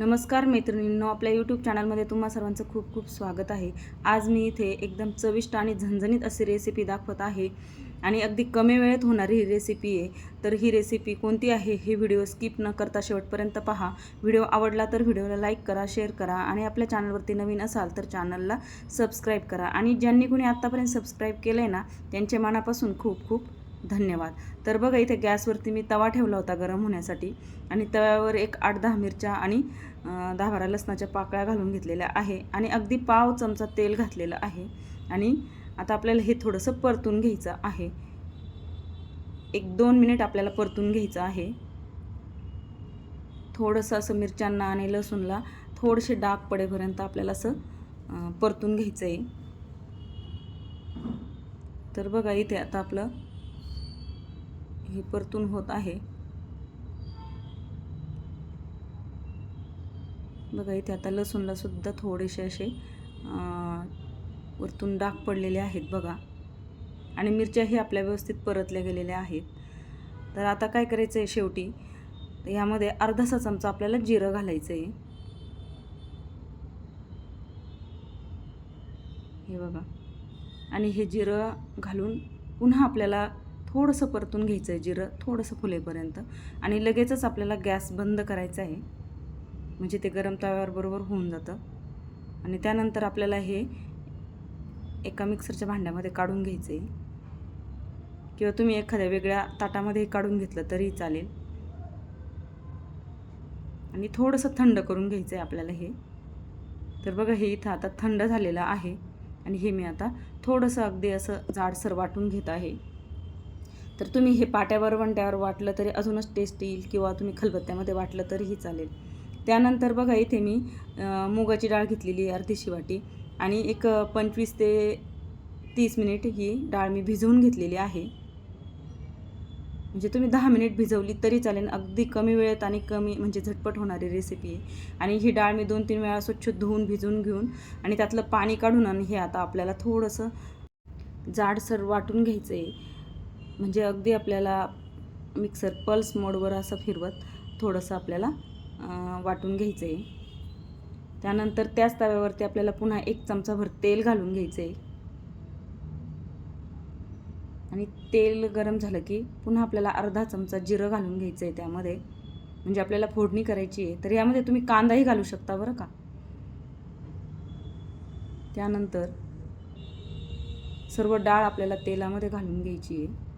नमस्कार मैत्रिणींनो आपल्या यूट्यूब चॅनलमध्ये तुम्हा सर्वांचं खूप खूप स्वागत आहे. आज मी इथे एकदम चविष्ट आणि झणझणीत अशी रेसिपी दाखवत आहे आणि अगदी कमी वेळेत होणारी ही रेसिपी आहे. तर ही रेसिपी कोणती आहे हे व्हिडिओ स्किप न करता शेवटपर्यंत पहा. व्हिडिओ आवडला तर व्हिडिओला लाईक करा शेअर करा आणि आपल्या चॅनलवरती नवीन असाल तर चॅनलला सबस्क्राईब करा. आणि ज्यांनी कोणी आत्तापर्यंत सबस्क्राईब केलं आहे ना त्यांच्या मनापासून खूप खूप धन्यवाद. तर बघा इथे गॅसवरती मी तवा ठेवला होता गरम होण्यासाठी आणि तव्यावर एक आठ दहा मिरच्या आणि दहा बारा लसणाच्या पाकळ्या घालून घेतलेल्या आहे आणि अगदी पाव चमचा तेल घातलेलं आहे आणि आता आपल्याला हे थोडंसं परतून घ्यायचं आहे. एक दोन मिनिट आपल्याला परतून घ्यायचं आहे. थोडंसं असं मिरच्यांना आणि लसूणला थोडेसे डाग पडेपर्यंत आपल्याला असं परतून घ्यायचं आहे तर बघा इथे आता आपलं हे परतून होत आहे. बघा इथे आता लसूणला सुद्धा थोडेसे असे वरतून डाग पडलेले आहेत बघा. आणि मिरच्याही आपल्या व्यवस्थित परतल्या गेलेल्या आहेत. तर आता काय करायचं आहे शेवटी? यामध्ये अर्धासा चमचा आपल्याला जिरं घालायचं आहे हे बघा. आणि हे जिरं घालून पुन्हा आपल्याला थोडंसं परतून घ्यायचं आहे जिरं थोडंसं फुलेपर्यंत. आणि लगेचच आपल्याला गॅस बंद करायचा आहे. म्हणजे ते गरम तव्यावर बरोबर होऊन जातं. आणि त्यानंतर आपल्याला हे एका मिक्सरच्या भांड्यामध्ये काढून घ्यायचं आहे किंवा तुम्ही एखाद्या वेगळ्या ताटामध्ये काढून घेतलं तरी चालेल. आणि थोडंसं थंड करून घ्यायचं आहे आपल्याला हे. तर बघा हे इथं आता थंड झालेलं आहे. आणि हे मी आता थोडंसं अगदी असं जाडसर वाटून घेत आहे. तर तुम्ही हे पाट्यावर वंट्यावर वाटलं तरी अजूनच टेस्ट येईल किंवा तुम्ही खलबत्त्यामध्ये वाटलं तरीही चालेल. त्यानंतर बघा इथे मी मुगाची डाळ घेतलेली आहे अर्धीशी वाटी आणि एक पंचवीस ते तीस मिनिट ही डाळ मी भिजवून घेतलेली आहे. म्हणजे तुम्ही दहा मिनिट भिजवली तरी चालेल. अगदी कमी वेळेत आणि कमी म्हणजे झटपट होणारी रेसिपी आहे. आणि ही डाळ मी दोन तीन वेळा स्वच्छ धुवून भिजवून घेऊन आणि त्यातलं पाणी काढून आणि हे आता आपल्याला थोडंसं जाडसर वाटून घ्यायचं आहे म्हणजे अगदी आपल्याला मिक्सर पल्स मोडवर असं फिरवत थोडंसं आपल्याला वाटून घ्यायचं आहे त्यानंतर त्याच तव्यावरती आपल्याला पुन्हा एक चमचाभर तेल घालून घ्यायचं आहे आणि तेल गरम झालं की पुन्हा आपल्याला अर्धा चमचा जिरं घालून घ्यायचं आहे त्यामध्ये. म्हणजे आपल्याला फोडणी करायची आहे तर यामध्ये तुम्ही कांदाही घालू शकता बरं का. त्यानंतर सर्व डाळ आपल्याला तेलामध्ये घालून घ्यायची आहे.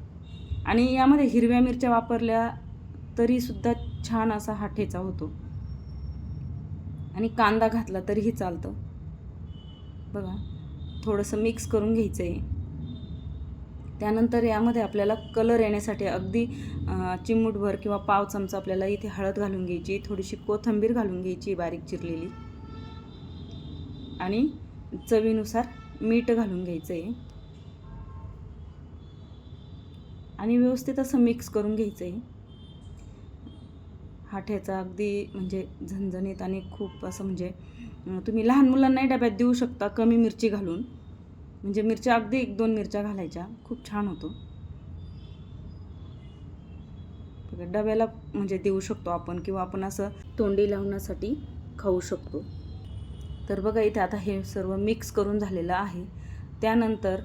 आणि यामध्ये हिरव्या मिरच्या वापरल्या तरीसुद्धा छान असा हा ठेचा होतो. आणि कांदा घातला तरीही चालतं. बघा थोडंसं मिक्स करून घ्यायचं आहे त्यानंतर यामध्ये आपल्याला कलर येण्यासाठी अगदी चिमूटभर किंवा पाव चमचा आपल्याला इथे हळद घालून घ्यायची थोडीशी कोथिंबीर घालून घ्यायची बारीक चिरलेली. आणि चवीनुसार मीठ घालून घ्यायचं आहे आणि व्यवस्थित असं मिक्स करून घ्यायचं आहे हा ठेचा अगदी म्हणजे झणझणीत आणि खूप असं म्हणजे तुम्ही लहान मुलांनाही डब्यात देऊ शकता कमी मिरची घालून. म्हणजे मिरच्या अगदी एक दोन मिरच्या घालायच्या. खूप छान होतो. डब्याला म्हणजे देऊ शकतो आपण किंवा आपण असं तोंडी लावण्यासाठी खाऊ शकतो. तर बघा इथे आता हे सर्व मिक्स करून झालेलं आहे. त्यानंतर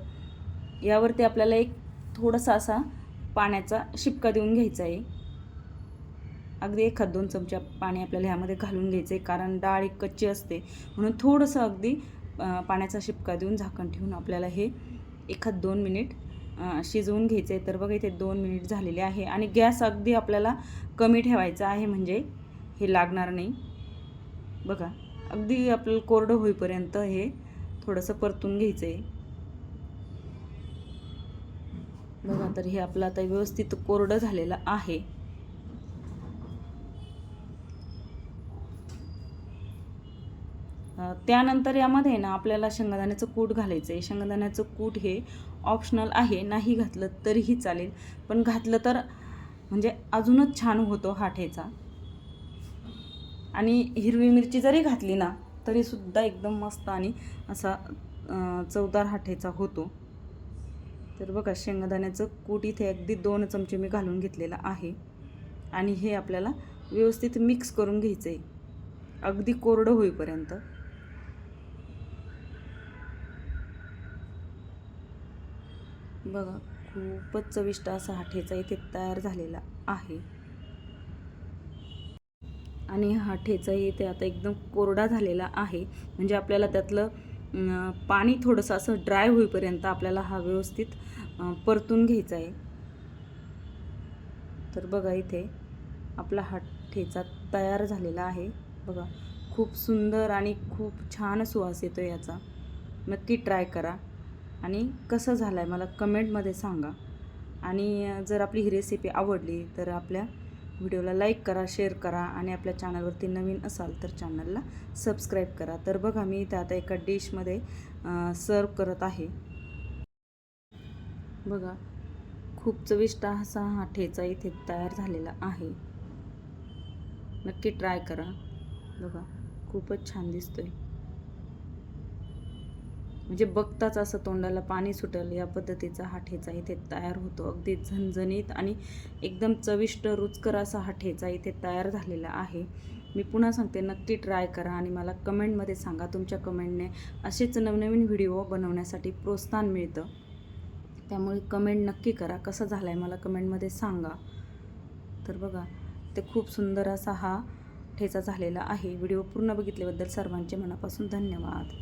यावरती आपल्याला एक थोडासा असा पाण्याचा शिपका देऊन घ्यायचा आहे. अगदी एखाद दोन चमचा पाणी आपल्याला ह्यामध्ये घालून घ्यायचं आहे कारण डाळ एक कच्ची असते. म्हणून थोडंसं अगदी पाण्याचा शिपका देऊन झाकण ठेवून आपल्याला हे एखाद दोन मिनिट शिजवून घ्यायचं आहे. तर बघा इथे दोन मिनिट झालेले आहे आणि गॅस अगदी आपल्याला कमी ठेवायचा आहे म्हणजे हे लागणार नाही. बघा अगदी आपल्याला कोरडं होईपर्यंत हे थोडंसं परतून घ्यायचं आहे. बघा तर हे आपलं आता व्यवस्थित कोरडं झालेलं आहे. त्यानंतर यामध्ये ना आपल्याला शेंगदाण्याचं कूट घालायचं आहे. शेंगदाण्याचं कूट हे ऑप्शनल आहे. नाही घातलं तरीही चालेल. पण घातलं तर म्हणजे अजूनच छान होतो हा ठेचा. आणि हिरवी मिरची जरी घातली ना तरीसुद्धा एकदम मस्त आणि असा चवदार हा ठेचा होतो. तर बघा शेंगदाण्याचं कूट इथे अगदी दोन चमचे मी घालून घेतलेलं आहे. आणि हे आपल्याला व्यवस्थित मिक्स करून घ्यायचं आहे अगदी कोरडं होईपर्यंत. बघा खूपच चविष्ट असा हा ठेचा इथे तयार झालेला आहे. आणि हा ठेचा इथे आता एकदम कोरडा झालेला आहे. म्हणजे आपल्याला त्यातलं पाणी थोडंसं असं ड्राय होईपर्यंत आपल्याला हा व्यवस्थित परतून घ्यायचा आहे. तर बघा इथे आपला हा ठेचा तयार झालेला आहे. बघा खूप सुंदर आणि खूप छान सुवास येतो याचा. नक्की ट्राय करा. आणि कसं झालं आहे मला कमेंटमध्ये सांगा. आणि जर आपली ही रेसिपी आवडली तर आपल्या व्हिडिओला लाईक करा शेअर करा आणि आपल्या चॅनलवरती नवीन असाल तर चॅनलला सबस्क्राईब करा. तर बघा मी इथं आता एका डिशमध्ये सर्व करत आहे. बघा खूप चविष्ट असा हा ठेचा इथे तयार झालेला आहे. नक्की ट्राय करा. बघा खूपच छान दिसतोय. म्हणजे बघताच असं तोंडाला पाणी सुटेल या पद्धतीचा हा ठेचा इथे तयार होतो. अगदी झणझणीत आणि एकदम चविष्ट रुचकर असा हा ठेचा इथे तयार झालेला आहे. मी पुन्हा सांगते नक्की ट्राय करा आणि मला कमेंटमध्ये सांगा तुमच्या कमेंटने. असेच नवनवीन व्हिडिओ बनवण्यासाठी प्रोत्साहन मिळतं. त्यामुळे कमेंट नक्की करा. कसं झालं आहे मला कमेंटमध्ये सांगा. तर बघा ते खूप सुंदर असा हा ठेचा झालेला आहे. व्हिडिओ पूर्ण बघितल्याबद्दल सर्वांचे मनापासून धन्यवाद.